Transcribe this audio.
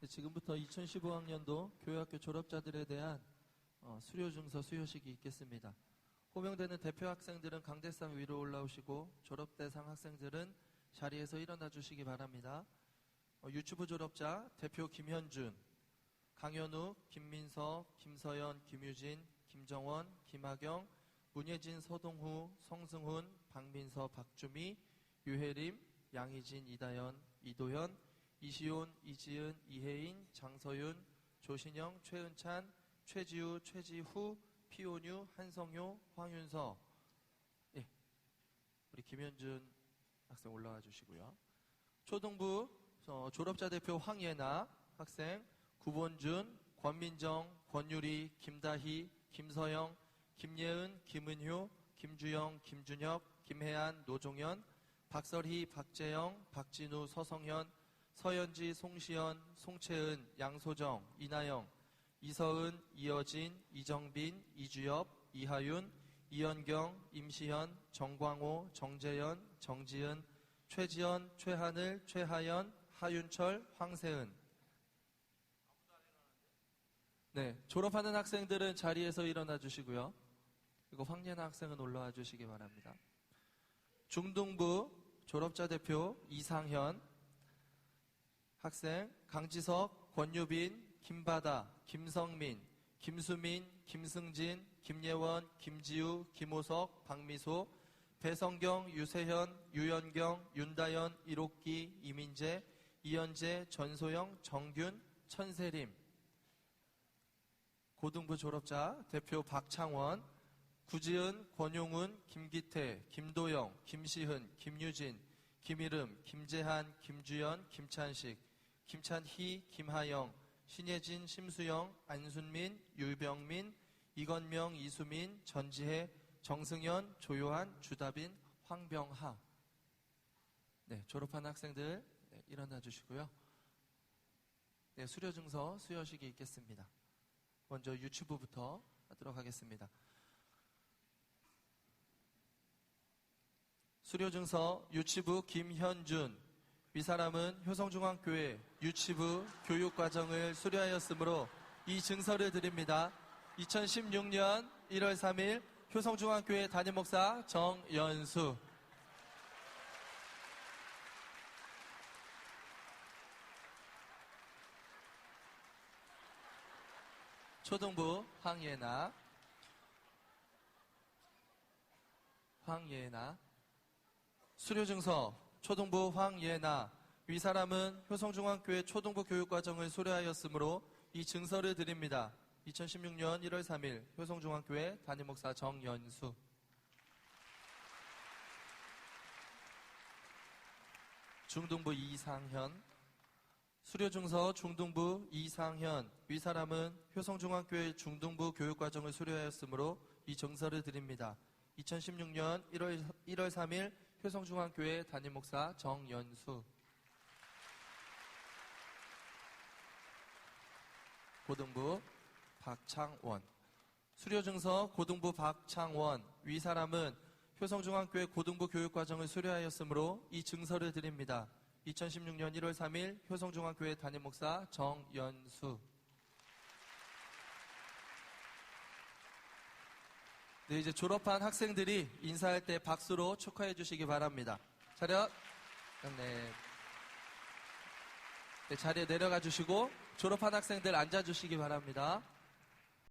네, 지금부터 2015학년도 교회학교 졸업자들에 대한 어, 수료 증서 수여식이 있겠습니다. 호명되는 대표 학생들은 강대상 위로 올라오시고 졸업 대상 학생들은 자리에서 일어나 주시기 바랍니다. 어, 유튜브 졸업자 대표 김현준, 강현우, 김민서, 김서연, 김유진, 김정원, 김하경, 문예진, 서동후, 성승훈, 박민서, 박주미, 유혜림, 양희진, 이다연, 이도현, 이시온, 이지은, 이혜인, 장서윤, 조신영, 최은찬, 최지우, 최지후, 피오뉴, 한성효, 황윤서. 예. 우리 김현준 학생 올라와 주시고요. 초등부 어, 졸업자 대표 황예나 학생, 구본준, 권민정, 권유리, 김다희, 김서영, 김예은, 김은효, 김주영, 김준혁, 김혜안, 노종현, 박설희, 박재영, 박진우, 서성현, 서현지, 송시연, 송채은, 양소정, 이나영, 이서은, 이여진, 이정빈, 이주엽, 이하윤, 이현경, 임시현, 정광호, 정재현, 정지은, 최지연, 최하늘, 최하연, 하윤철, 황세은. 네, 졸업하는 학생들은 자리에서 일어나 주시고요. 그리고 황예나 학생은 올라와 주시기 바랍니다. 중등부 졸업자 대표 이상현 학생, 강지석, 권유빈, 김바다, 김성민, 김수민, 김승진, 김예원, 김지우, 김호석, 박미소, 배성경, 유세현, 유연경, 윤다연, 이록기, 이민재, 이현재, 전소영, 정균, 천세림. 고등부 졸업자 대표 박창원, 구지은, 권용훈, 김기태, 김도영, 김시흔, 김유진, 김이름, 김재한, 김주연, 김찬식, 김찬희, 김하영, 신예진, 심수영, 안순민, 유병민, 이건명, 이수민, 전지혜, 정승현, 조요한, 주다빈, 황병하. 네, 졸업한 학생들 네, 일어나 주시고요. 네, 수료 증서 수여식이 있겠습니다. 먼저 유튜브부터 하도록 하겠습니다. 수료 증서 유치부 김현준. 위 사람은 효성중앙교회 유치부 교육과정을 수료하였으므로 이 증서를 드립니다. 2016년 1월 3일 효성중앙교회 담임 목사 정연수. 초등부 황예나. 황예나 수료증서 초등부 황예나 위 사람은 효성중앙교회 초등부 교육과정을 수료하였으므로 이 증서를 드립니다. 2016년 1월 3일 효성중앙교회 담임목사 정연수 중등부 이상현 수료증서 중등부 이상현 위 사람은 효성중앙교회 중등부 교육과정을 수료하였으므로 이 증서를 드립니다. 2016년 1월, 1월 3일 효성중앙교회 담임 목사 정연수. 고등부 박창원. 수료증서 고등부 박창원. 위 사람은 효성중앙교회 고등부 교육과정을 수료하였으므로 이 증서를 드립니다. 2016년 1월 3일 효성중앙교회 담임 목사 정연수 네, 이제 졸업한 학생들이 인사할 때 박수로 축하해 주시기 바랍니다. 차렷. 네. 네, 자리에 내려가 주시고 졸업한 학생들 앉아 주시기 바랍니다.